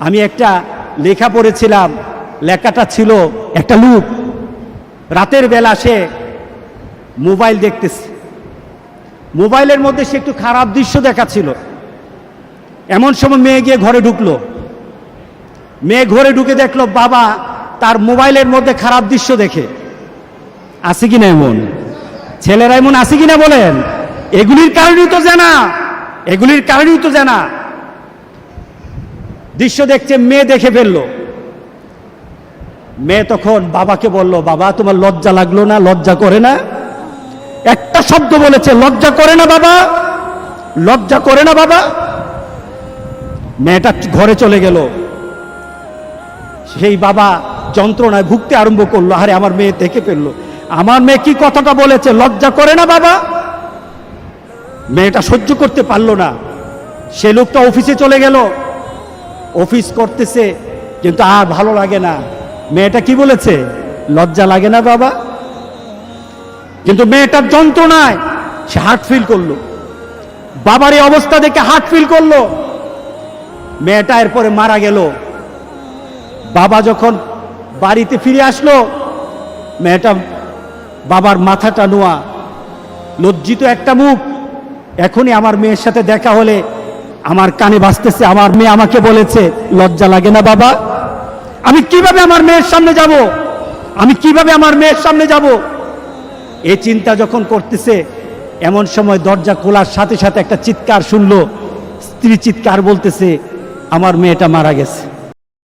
আমি একটা লেখা পড়েছিলাম, লেখাটা ছিল একটা লুক রাতের বেলা সে মোবাইল দেখতেছে। মোবাইলের মধ্যে সে একটু খারাপ দৃশ্য দেখাচ্ছিল। এমন সময় মেয়ে গিয়ে ঘরে ঢুকলো। মেয়ে ঘরে ঢুকে দেখল, বাবা তার মোবাইলের মধ্যে খারাপ দৃশ্য দেখে। আছে কিনা এমন? ছেলেরা এমন আছে কিনা বলেন? এগুলির কারণেই তো জানা। এগুলির কারণেই তো জানা। দৃশ্য দেখছে, মেয়ে দেখে ফেলল। মেয়ে তখন বাবাকে বলল, বাবা, তোমার লজ্জা লাগল না? লজ্জা করে না? একটা শব্দ বলেছে, লজ্জা করে না বাবা? লজ্জা করে না বাবা? মেয়েটা ঘরে চলে গেল। সেই বাবা যন্ত্রণায় ভুগতে আরম্ভ করল, আরে, আমার মেয়ে দেখে ফেলল। আমার মেয়ে কি কথাটা বলেছে? লজ্জা করে না বাবা? মেয়েটা সহ্য করতে পারল না। সে লোকটা অফিসে চলে গেল। অফিস করতেছে, কিন্তু আর ভালো লাগে না। মেয়েটা কি বলেছে? লজ্জা লাগে না বাবা? কিন্তু মেয়েটার যন্ত্রণায় সে হার্ট ফিল করল। বাবার এই অবস্থা দেখে হার্ট ফিল করল। মেয়েটা এরপরে মারা গেল। বাবা যখন বাড়িতে ফিরে আসলো, মেয়েটা বাবার মাথাটা নোয়া। লজ্জিত একটা মুখ। এখনই আমার মেয়ের সাথে দেখা হলে আমার কানে বাঁচতেছে আমার মেয়ে আমাকে বলেছে, লজ্জা লাগে না বাবা। আমি কীভাবে আমার মেয়ের সামনে যাব? আমি কীভাবে আমার মেয়ের সামনে যাব? এই চিন্তা যখন করতেছে, এমন সময় দরজা খোলার সাথে সাথে একটা চিৎকার শুনলো। স্ত্রী চিৎকার বলতেছে, আমার মেয়েটা মারা গেছে।